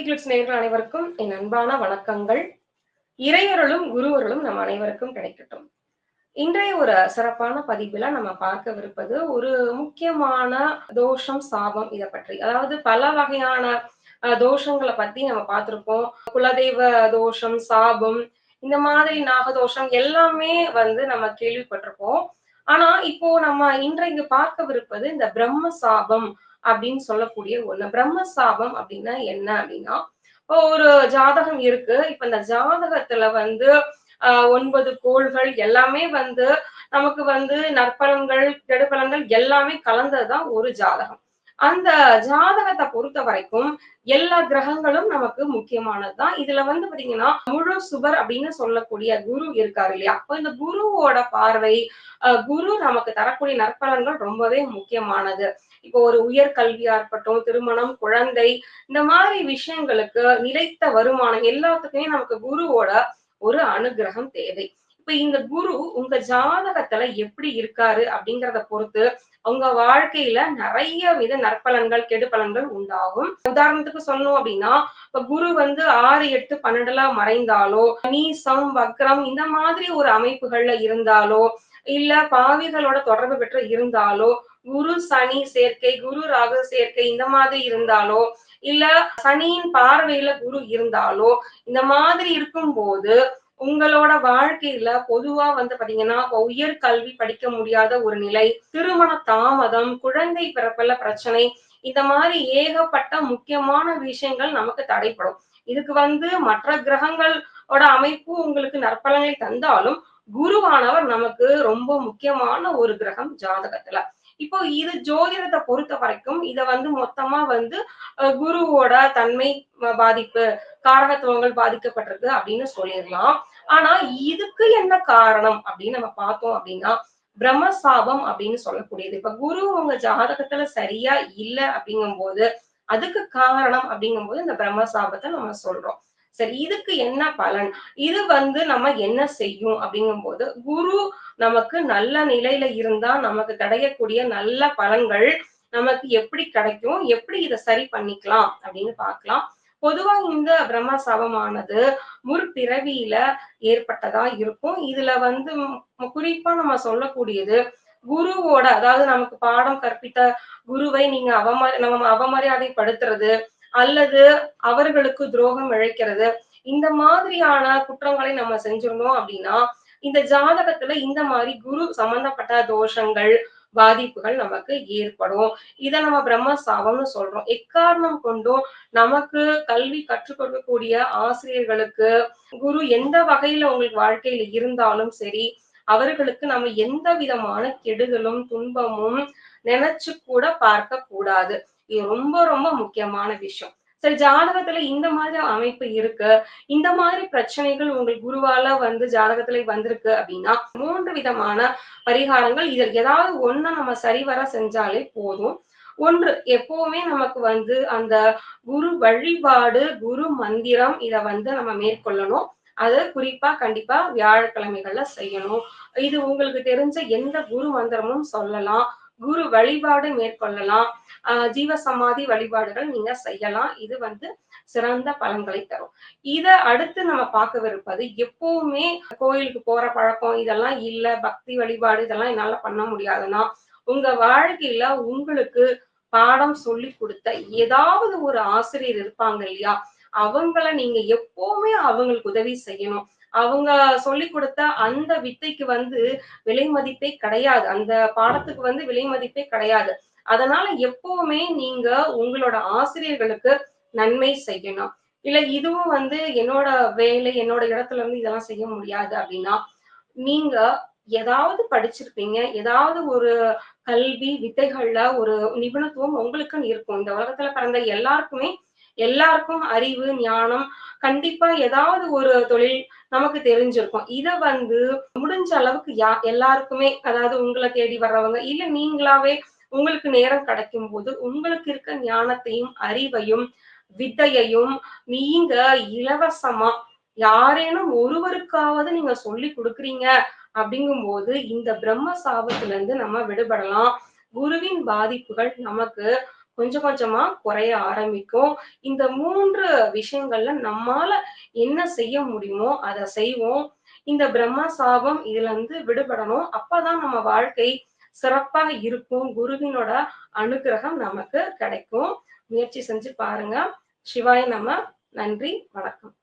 சக்தி நேர்கள் அனைவருக்கும் என் அன்பான வணக்கங்கள். இறையொருளும் குருவருளும் நம் அனைவருக்கும் கிடைக்கட்டும். இன்றைய ஒரு சிறப்பான பதிவுல நம்ம பார்க்கவிருப்பது ஒரு முக்கியமான தோஷம் சாபம் இதை பற்றி. அதாவது பல வகையான தோஷங்களை பத்தி நம்ம பார்த்திருப்போம். குலதெய்வ தோஷம் சாபம் இந்த மாதிரி நாகதோஷம் எல்லாமே வந்து நம்ம கேள்விப்பட்டிருப்போம். ஆனா இப்போ நம்ம இன்றைக்கு பார்க்கவிருப்பது இந்த பிரம்ம சாபம் அப்படின்னு சொல்லக்கூடிய ஒண்ணு. பிரம்ம சாபம் அப்படின்னா என்ன அப்படின்னா ஒரு ஜாதகம் இருக்கு. இப்ப இந்த ஜாதகத்துல வந்து ஆஹ் ஒன்பது கோள்கள் எல்லாமே வந்து நமக்கு வந்து நற்பலன்கள் கெடுபலன்கள் எல்லாமே கலந்ததுதான் ஒரு ஜாதகம். அந்த ஜாதகத்தை பொறுத்த வரைக்கும் எல்லா கிரகங்களும் நமக்கு முக்கியமானதுதான். இதுல வந்து பாத்தீங்கன்னா முழு சுபர் அப்படின்னு சொல்லக்கூடிய குரு இருக்காரு இல்லையா? அப்போ இந்த குருவோட பார்வை குரு நமக்கு தரக்கூடிய நற்பலன்கள் ரொம்பவே முக்கியமானது. இப்போ ஒரு உயர் கல்வியா இருக்கட்டும் திருமணம் குழந்தை இந்த மாதிரி விஷயங்களுக்கு நிலைத்த வருமானம் எல்லாத்துக்குமே நமக்கு குருவோட ஒரு அனுகிரகம் தேவை. இப்ப இந்த குரு உங்க ஜாதகத்துல எப்படி இருக்காரு அப்படிங்கறத பொறுத்து அவங்க வாழ்க்கையில நிறைய வித நற்பலன்கள் கெடுபலன்கள் உண்டாகும். உதாரணத்துக்கு சொல்லணும் அப்படின்னா இப்ப குரு வந்து ஆறு எட்டு பன்னெண்டுல மறைந்தாலோ நீசம் வக்ரம் இந்த மாதிரி ஒரு அமைப்புகள்ல இருந்தாலோ இல்ல பாவிகளோட தொடர்பு பெற்று இருந்தாலோ குரு சனி சேர்க்கை குரு ராகு சேர்க்கை இந்த மாதிரி இருந்தாலோ இல்ல சனியின் பார்வையில குரு இருந்தாலோ இந்த மாதிரி இருக்கும்போது உங்களோட வாழ்க்கையில பொதுவா வந்து பாத்தீங்கன்னா உயர் கல்வி படிக்க முடியாத ஒரு நிலை திருமண தாமதம் குழந்தை பிறப்புல பிரச்சனை இந்த மாதிரி ஏகப்பட்ட முக்கியமான விஷயங்கள் நமக்கு தடைப்படும். இதுக்கு வந்து மற்ற கிரகங்களோட அமைப்பு உங்களுக்கு நற்பலனை தந்தாலும் குருவானவர் நமக்கு ரொம்ப முக்கியமான ஒரு கிரகம் ஜாதகத்துல. இப்போ இது ஜோதிடத்தை பொறுத்த வரைக்கும் இத வந்து மொத்தமா வந்து அஹ், குருவோட தன்மை பாதிப்பு காரகத்துவங்கள் பாதிக்கப்பட்டிருக்கு அப்படின்னு சொல்லிடலாம். ஆனா இதுக்கு என்ன காரணம் அப்படின்னு நம்ம பார்த்தோம் அப்படின்னா பிரம்மசாபம் அப்படின்னு சொல்லக்கூடியது. இப்ப குரு உங்க ஜாதகத்துல சரியா இல்ல அப்படிங்கும்போது அதுக்கு காரணம் அப்படிங்கும்போது இந்த பிரம்மசாபத்தை நம்ம சொல்றோம். சரி இதுக்கு என்ன பலன்? இது வந்து நம்ம என்ன செய்யும்? அப்படிங்கும்போது குரு நமக்கு நல்ல நிலையில இருந்தா நமக்கு கிடைக்கக்கூடிய நல்ல பலன்கள் நமக்கு எப்படி கிடைக்கும்? எப்படி இதை சரி பண்ணிக்கலாம்? அப்படின்னு பார்க்கலாம். பொதுவா இந்த பிரம்ம சவமானது முற்பிறவியில ஏற்பட்டதா இருக்கும். இதுல வந்து குறிப்பா நம்ம சொல்லக்கூடியது குருவோட அதாவது நமக்கு பாடம் கற்பித்த குருவை நீங்க அவமரி நம்ம அவமரியாதைப்படுத்துறது அல்லது அவர்களுக்கு துரோகம் இழைக்கிறது. இந்த மாதிரியான குற்றங்களை நம்ம செஞ்சிருந்தோம் அப்படின்னா இந்த ஜாதகத்துல இந்த மாதிரி குரு சம்பந்தப்பட்ட தோஷங்கள் பாதிப்புகள் நமக்கு ஏற்படும். இதை நம்ம பிரம்மசாபம்னு சொல்றோம். எக்காரணம் கொண்டும் நமக்கு கல்வி கற்றுக் கொடுக்கக்கூடிய ஆசிரியர்களுக்கு குரு எந்த வகையில உங்களுக்கு வாழ்க்கையில இருந்தாலும் சரி அவர்களுக்கு நம்ம எந்த விதமான கெடுதலும் துன்பமும் நினைச்சு கூட பார்க்க கூடாது. இது ரொம்ப ரொம்ப முக்கியமான விஷயம். சரி ஜாதகத்துல இந்த மாதிரி அமைப்பு இருக்கு. இந்த மாதிரி பிரச்சனைகள் உங்கள் குருவால வந்து ஜாதகத்துல வந்திருக்கு அப்படின்னா மூன்று விதமான பரிகாரங்கள். இதில் ஏதாவது ஒண்ணு நம்ம சரிவர செஞ்சாலே போதும். ஒன்று எப்பவுமே நமக்கு வந்து அந்த குரு வழிபாடு குரு மந்திரம் இத வந்து நம்ம மேற்கொள்ளணும். அது குறிப்பா கண்டிப்பா வியாழக்கிழமைகள்ல செய்யணும். இது உங்களுக்கு தெரிஞ்ச எந்த குரு மந்திரமும் சொல்லலாம். குரு வழிபாடு மேற்கொள்ளலாம். ஆஹ் ஜீவ சமாதி வழிபாடுகள் நீங்க செய்யலாம். இது வந்து சிறந்த பலன்களை தரும். இத அடுத்து நம்ம பார்க்கவிருப்பது எப்பவுமே கோயிலுக்கு போற பழக்கம் இதெல்லாம் இல்ல. பக்தி வழிபாடு இதெல்லாம் என்னால பண்ண முடியாதுன்னா உங்க வாழ்க்கையில உங்களுக்கு பாடம் சொல்லி கொடுத்த ஏதாவது ஒரு ஆசிரியர் இருப்பாங்க இல்லையா? அவங்கள நீங்க எப்பவுமே அவங்களுக்கு உதவி செய்யணும். அவங்க சொல்லி கொடுத்த அந்த வித்தைக்கு வந்து விலை மதிப்பே கிடையாது. அந்த பாடத்துக்கு வந்து விலை மதிப்பே கிடையாது. அதனால எப்பவுமே நீங்க உங்களோட ஆசிரியர்களுக்கு நன்மை செய்யணும். இல்ல இதுவும் வந்து என்னோட வேலை என்னோட இடத்துல இருந்து இதெல்லாம் செய்ய முடியாது அப்படின்னா நீங்க ஏதாவது படிச்சிருப்பீங்க ஏதாவது ஒரு கல்வி வித்தைகள்ல ஒரு நிபுணத்துவம் உங்களுக்குன்னு இருக்கும். இந்த உலகத்துல பிறந்த எல்லாருக்குமே எல்லாருக்கும் அறிவு ஞானம் கண்டிப்பா ஏதாவது ஒரு தொழில் நமக்கு தெரிஞ்சிருக்கும். இத வந்து முடிஞ்ச அளவுக்கு யா எல்லாருக்குமே அதாவது உங்களை தேடி வர்றவங்க இல்ல நீங்களாவே உங்களுக்கு நேரம் கிடைக்கும் போது உங்களுக்கு இருக்க ஞானத்தையும் அறிவையும் வித்தையையும் நீங்க இலவசமா யாரேனும் ஒருவருக்காவது நீங்க சொல்லி கொடுக்குறீங்க அப்படிங்கும்போது இந்த பிரம்ம சாபத்துல இருந்து நம்ம விடுபடலாம். குருவின் பாதிப்புகள் நமக்கு கொஞ்சம் கொஞ்சமா குறைய ஆரம்பிக்கும். இந்த மூன்று விஷயங்கள்ல நம்மால என்ன செய்ய முடியுமோ அதை செய்வோம். இந்த பிரம்ம சாபம் இதுல இருந்து விடுபடணும். அப்பதான் நம்ம வாழ்க்கை சிறப்பா இருக்கும். குருவினோட அனுகிரகம் நமக்கு கிடைக்கும். முயற்சி செஞ்சு பாருங்க. சிவாய நம்ம நன்றி. வணக்கம்.